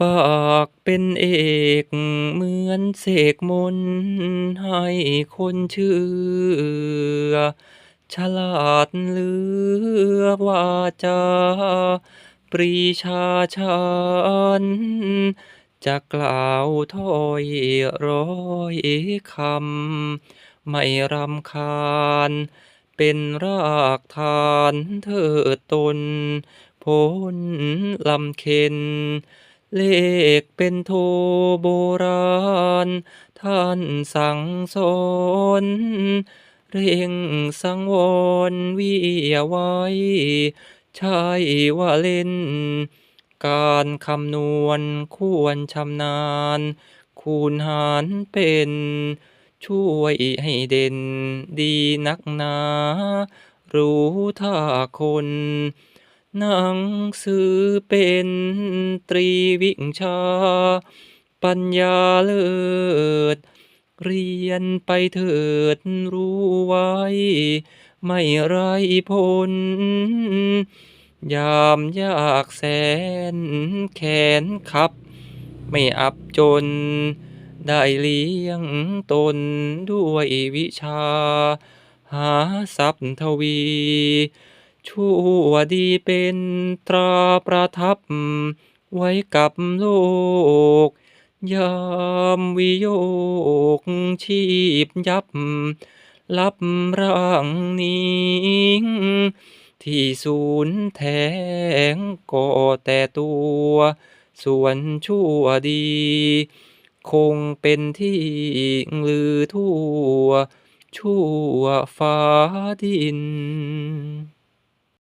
ปากเป็นเอกเหมือนเสกมนต์ให้คนเชื่อ ฉลาดเหลือวาจาปรีชาญาญจะกล่าวถ้อยร้อยคำ ไม่รำคาญ เป็นรากฐานเทิดตนพ้นลำเค็ญ เลขเป็นโทโบราณ ท่านสั่งสอนเร่งสังวรวิไว้ใช่ว่าเล่น การคำนวณควรชำนาญ คูณหารเป็น ช่วยให้เด่นดีนักหนา รู้ถ้าคน หนังสือเป็นตรีวิชา ปัญญาเลิศ เรียนไปเถิดรู้ไว้ ไม่ไรผล ยามยากแสนแค้นคับ ไม่อับจน ได้เลี้ยงตนด้วยวิชา หาทรัพย์ทวี ชั่วดีเป็นตราประทับ ไว้กับโลก ยามวิโยคชีพยับ ลับร่างนี้ที่สูญแทงก็แต่ตัว ส่วนชั่วดี คงเป็นที่ลือทั่ว ชั่วฟ้าดิน